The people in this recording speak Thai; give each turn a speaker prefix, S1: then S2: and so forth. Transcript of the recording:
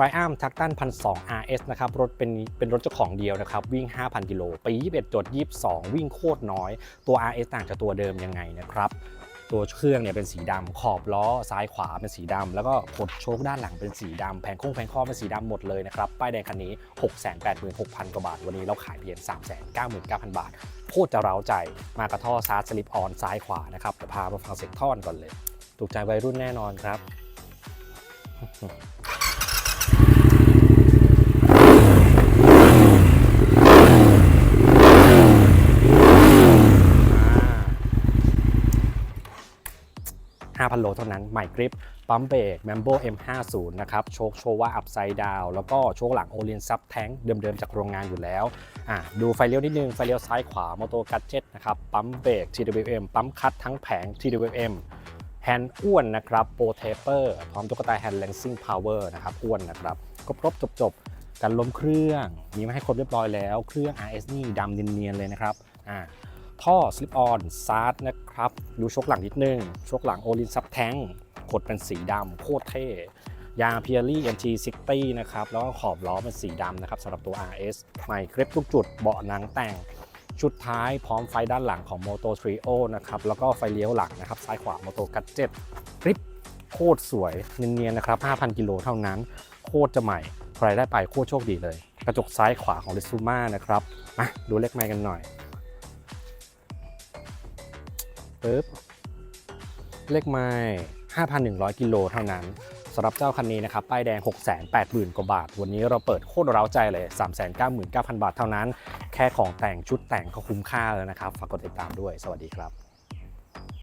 S1: ไรอัมทักตันพันสอง RS นะครับรถเป็นเป็นรถเจ้าของเดียวนะครับวิ่ง 5,000 กิโลปี 21จด22 วิ่งโคตรน้อย ตัว RS ต่างจากตัวเดิมยังไงนะครับตัวเครื่องเนี่ยเป็นสีดำขอบล้อซ้ายขวาเป็นสีดำแล้วก็กดโชคด้านหลังเป็นสีดำแผงโค้งแผงข้อเป็นสีดำหมดเลยนะครับป้ายแดงคันนี้ 686,000 กว่าบาท วันนี้เราขายเพียง 399,000 บาท โคตรจะเร้าใจมากระท่อซาร์สลิปออนซ้ายขวานะครับเดี๋ยวพามาฟังเสียงท่อนก่อนเลย ถูกใจวัยรุ่นแน่นอนครับ 5,000 โลเท่านั้นใหม่กริปปั๊มเบรก m ม m b o M50 นะครับ โชคโชว่าอัพไซด์ดาวแล้วก็โชคหลังโอเลียนซับแท้งเดิมๆ จากโรงงานอยู่แล้ว อะ ดูไฟเลี้ยวนิดนึง ไฟเลี้ยวซ้ายขวา มอโตกัดเจ็ตนะครับ ปั๊มเบรก TWM ปั๊มคัดทั้งแผง TWM แฮนด์อ้วนนะครับโปรเทเปอร์พร้อมตุ๊กตาแฮนด์แลนซิ่งพาวเวอร์นะครับ อ้วนนะครับครบครบจบจบๆกันล้มเครื่องมีมาให้ครบเรียบร้อยแล้ว เครื่อง RS นี่ดำเนียนๆเลยนะครับ อ่า ท่อ slip on ซาร์ดนะครับ ดูชกหลังนิดนึง ชกหลังโอลินซับแทงกดเป็นสีดำโคตรเท่ ยาง p i e r l y MT60 นะครับ แล้วก็ขอบล้อเป็นสีดำนะครับสำหรับตัว RS ใหม่เครปทุกจุดเบาะหนังแต่งชุดท้ายพร้อมไฟด้านหลังของ Moto Trio นะครับ แล้วก็ไฟเลี้ยวหลังนะครับ ซ้ายขวา Moto Gadget คลิปโคตรสวยเนียนๆนะครับ 5,000 กิโลเท่านั้น โคตรจะใหม่ ใครได้ไปโคตรโชคดีเลย กระจกซ้ายขวาของ r e s u m a นะครับมาดูเลขไมล์กันหน่อย ปึ๊บเลขไม้5,100 กิโลเท่านั้นสำหรับเจ้าคันนี้นะครับ ป้ายแดง 680,000 กว่าบาท วันนี้เราเปิดโคตรเร้าใจเลย 399,000 บาทเท่านั้น แค่ของแต่งชุดแต่งก็คุ้มค่าแล้วนะครับ ฝากกดติดตามด้วย สวัสดีครับ